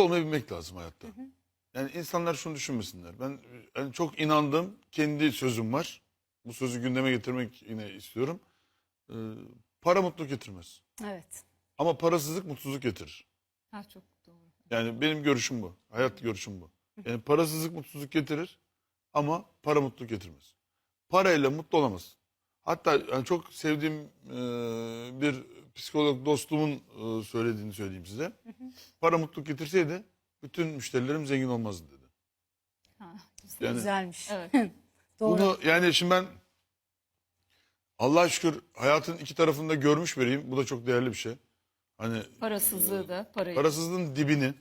mutlu olmayı bilmek lazım hayatta. Yani insanlar şunu düşünmesinler. Ben yani çok inandım. Kendi sözüm var. Bu sözü gündeme getirmek yine istiyorum. Ee, para mutluluk getirmez. Evet. Ama parasızlık mutsuzluk getirir. Ha, çok doğru. Yani benim görüşüm bu. Hayat görüşüm bu. Yani parasızlık mutsuzluk getirir ama para mutluluk getirmez. Parayla mutlu olamazsın. Hatta yani çok sevdiğim e, bir psikolog dostumun e, söylediğini söyleyeyim size. Para mutluluk getirseydi bütün müşterilerim zengin olmazdı dedi. Ha. Yani Güzelmiş. Evet. Doğru. bunu yani şimdi ben Allah'a şükür hayatın iki tarafını da görmüş biriyim. Bu da çok değerli bir şey. Hani Parasızlığı da parayı. parasızlığın dibini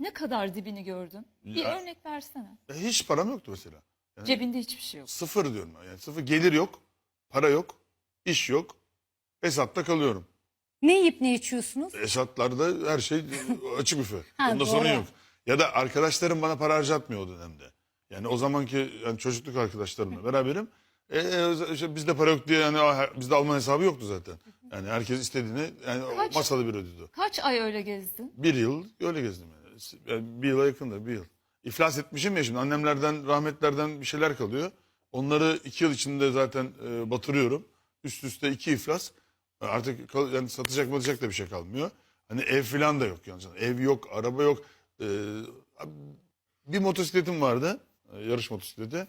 Ne kadar dibini gördün? Bir Ya- örnek versene. hiç param yoktu mesela. Yani- Cebinde hiçbir şey yok. Sıfır diyorum. Yani sıfır gelir yok, para yok, iş yok. Esatta kalıyorum. Ne yiyip ne içiyorsunuz? Esatlarda her şey açık büfe. Ha, Onda doğru. sorun yok. Ya da arkadaşlarım bana para harcatmıyor o dönemde. Yani o zamanki yani çocukluk arkadaşlarımla beraberim. E, e, işte bizde para yok diye yani bizde Alman hesabı yoktu zaten. Yani herkes istediğini yani Kaç- masada bir ödüyordu. Kaç ay öyle gezdin? Bir yıl öyle gezdim yani. yani bir yıla yakındır bir yıl. İflas etmişim ya şimdi annemlerden rahmetlerden bir şeyler kalıyor. Onları iki yıl içinde zaten e, batırıyorum. Üst üste iki iflas. Artık yani satacak batacak da bir şey kalmıyor. Hani ev falan da yok yani. Ev yok, araba yok. E, bir motosikletim vardı. e, Yarış motosikleti.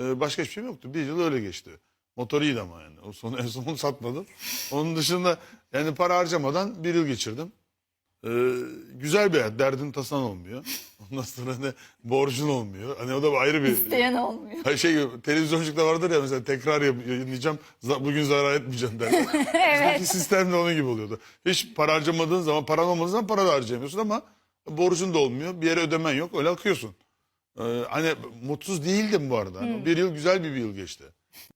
E, başka hiçbir şeyim yoktu. Bir yıl öyle geçti. Motor iyiydi ama yani. O son, en son satmadım. Onun dışında yani para harcamadan bir yıl geçirdim. Ee, güzel bir hayat. Derdin tasan olmuyor. Ondan sonra ne borcun olmuyor. Hani o da ayrı bir... İsteyen olmuyor. Hani şey televizyonculukta vardır ya mesela tekrar yap- yayınlayacağım. za- Bugün zarar etmeyeceğim der. evet. sistem de onun gibi oluyordu. Hiç para harcamadığın zaman, paran olmadığı zaman para da harcayamıyorsun ama borcun da olmuyor. Bir yere ödemen yok. Öyle akıyorsun. Ee, hani mutsuz değildim bu arada. Hani Bir yıl güzel bir, bir yıl geçti.